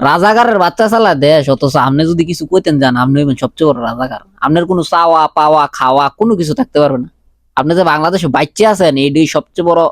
রাজাকারের বাচ্চা চালা দেশ, অথচ আপনি যদি কিছু কইতেন যান আপনি হইবেন সবচেয়ে বড় রাজাকার। আপনার কোনো চাওয়া, পাওয়া, খাওয়া কোনো কিছু থাকতে পারবে না। আপনি যে বাংলাদেশে বাচ্চা আছেন এই এইটাই সবচেয়ে বড়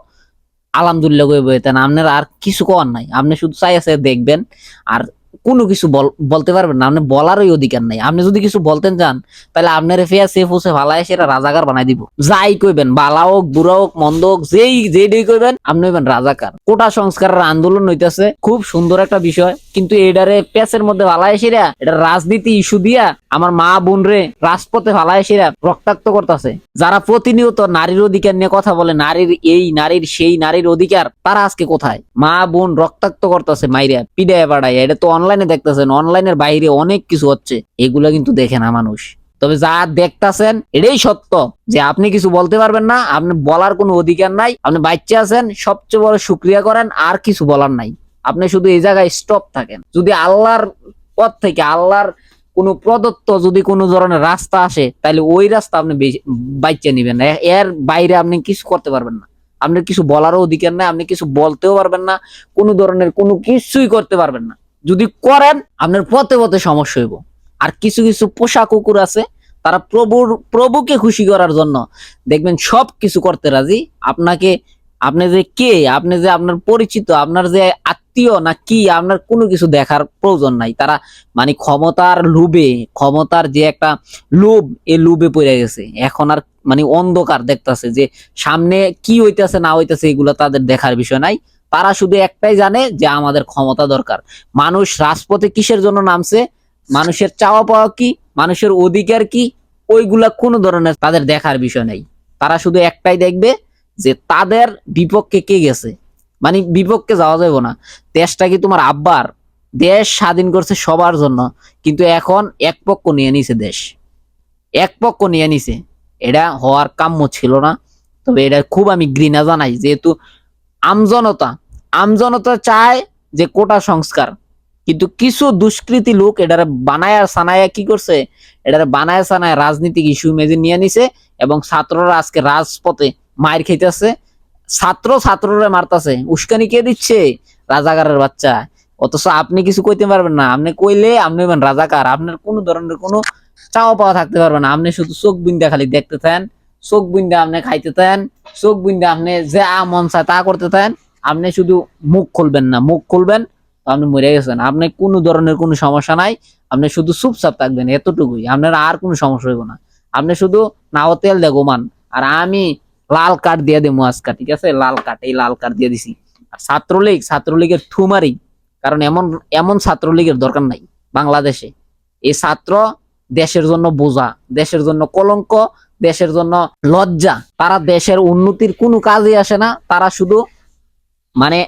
আলহামদুলিল্লাহ কই বইতেন আপনার আর কিছু করার নাই। আপনি শুধু চাই আছে দেখবেন, আর কোনো কিছু বল- বলতে পারবেন না। আপনি বলারই অধিকার নাই। আপনি যদি কিছু বলতেন যান তাহলে আপনার ফেয়া সেফ হোসে ভালাই সেটা রাজাকার বানাই দিব। যাই কইবেন, বালা হোক, বুড়া হোক, মন্দ হোক, যেই যেই কইবেন, আপনি হইবেন রাজাকার। কোটা সংস্কারের আন্দোলন হইতেছে। খুব সুন্দর একটা বিষয়। কিন্তু এটারে পেঁচের মধ্যে ভালাই সেরা, এটা রাজনীতি ইস্যু দিয়া আমার মা বোন রে রাজপথে ভালাই সেরা, রক্তাক্ত করতেছে। যারা প্রতিনিয়ত নারীর অধিকার নিয়ে কথা বলে, নারীর এই, নারীর সেই, নারীর অধিকার, তারা আজকে কোথায়? মা বোন রক্তাক্ত করতেছে মাইরা, পিডায় বাড়ায় এটা তো অনলাইনে দেখতেছেন অনলাইনের বাইরে অনেক কিছু হচ্ছে, এগুলা কিন্তু দেখে না মানুষ। তবে যা দেখতাছেন, এটাই সত্য, যে আপনি কিছু বলতে পারবেন না, আপনি বলার কোনো অধিকার নাই, আপনি বাচ্চা আছেন, সবচেয়ে বড় শুক্রিয়া করেন, আর কিছু বলার নাই। আপনি শুধু এই জায়গায় স্টপ থাকেন। যদি আল্লাহর পথ থেকে, আল্লাহর কোনো প্রদত্ত যদি কোনো ধরনের রাস্তা আসে, তাহলে ওই রাস্তা আপনি বাইচে নিবেন এর বাইরে আপনি কিছু করতে পারবেন না। আপনার কিছু বলারও অধিকার নাই, আপনি কিছু বলতেও পারবেন না, কোনো ধরনের কোনো কিছুই করতে পারবেন না। যদি করেন, আপনার পথে পথে সমস্যা হইব। আর কিছু কিছু পোষা কুকুর আছে, তারা প্রভুর প্রভুকে খুশি করার জন্য দেখবেন সব কিছু করতে রাজি। আপনাকে, আপনি যে কে, আপনি যে আপনার পরিচিত, আপনার যে আত্মীয় না কি আপনার কোনো কিছু দেখার প্রয়োজন নাই। তারা মানে ক্ষমতার লোভে, ক্ষমতার যে একটা লোভ এই লোভে পড়ে গেছে। এখন আর মানে অন্ধকার দেখতাছে যে সামনে কি হইতাছে, না হইতাছে, এগুলো তাদের দেখার বিষয় নাই। তারা শুধু একটাই জানে যে আমাদের ক্ষমতা দরকার। মানুষ রাজপথে কিসের জন্য নামছে? মানুষের চাওয়া পাওয়া কি? মানুষের অধিকার কি? ওইগুলা কোনো ধরনের তাদের দেখার বিষয় নেই। তারা শুধু একটাই দেখবে যে তাদের বিপক্ষে কে গেছে? মানে বিপক্ষে যাওয়া যাবে না। দেশটা কি তোমার আব্বার? দেশ স্বাধীন করছে সবার জন্য। কিন্তু এখন এক পক্ষ নিয়ে নিছে দেশ। এক পক্ষ নিয়ে নিছে। এটা হওয়ার কাম্য ছিল না। তবে এটা খুব আমি ঘৃণা জানাই, যেহেতু আমজনতা আমজনতা চায় যে কোটা সংস্কার। কিন্তু কিছু দুষ্কৃতী লোক এটারে বানায় সানায়া কি করছে? এটারে বানায় সানায় রাজনীতিক ইস্যু মেজে নিয়ে নিছে এবং ছাত্ররা আজকে রাজপথে মায়ের খাইতেছে। ছাত্র ছাত্ররা মারতাছে। উস্কানি কে দিচ্ছে? রাজাকারের বাচ্চা। অথচ আপনি কিছু কইতে পারবেন না। আপনি কইলে আপনি রাজাকার। আপনার কোনো ধরনের কোনো চাওয়া পাওয়া থাকতে পারবে না। আপনি শুধু চোখ বিন্দা খালি দেখতে থাকেন। চোখ বিন্দা আপনি খাইতে থাকেন। চোখ বিন্দা আপনি যে মন চায় তা করতে থাকেন। আপনি শুধু মুখ খুলবেন না। মুখ খুলবেন, আপনি মরে গেছেন। আপনি কোনো ধরনের কোনো সমস্যা নাই। আপনি শুধু চুপচাপ থাকবেন। এতটুকুই। আপনার আর কোনো সমস্যা হইব না। আপনি শুধু নাও তেল দে ঘুমান। আর আমি লাল কার্ড দিয়ে দেবো আজকে, ঠিক আছে? লাল কার্ড, এই লাল কার্ড দিয়ে দিছি। আর ছাত্রলীগ, ছাত্রলীগের ঠুমারি কারণ এমন এমন ছাত্রলীগের দরকার নাই বাংলাদেশে। এই ছাত্র দেশের জন্য বোঝা, দেশের জন্য কলঙ্ক, দেশের জন্য লজ্জা। তারা দেশের উন্নতির কোনো কাজে আসে না, তারা শুধু মানে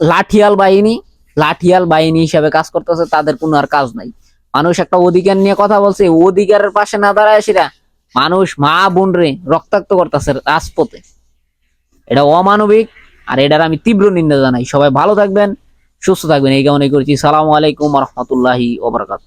লাঠিয়াল বাহিনী লাঠিয়াল বাহিনী হিসাবে কাজ করতেছে, তাদের কোনো আর কাজ নাই। মানুষ একটা অধিকার নিয়ে কথা বলছে অধিকারের পাশে না দাঁড়ায় সেটা মানুষ মা বোন রে রক্তাক্ত করতেছে রাজপথে। এটা অমানবিক আর এটার আমি তীব্র নিন্দা জানাই। সবাই ভালো থাকবেন, সুস্থ থাকবেন। এই কামনাই করছি। সালামু আলাইকুম রহমতুল্লাহি ওবরাকাতু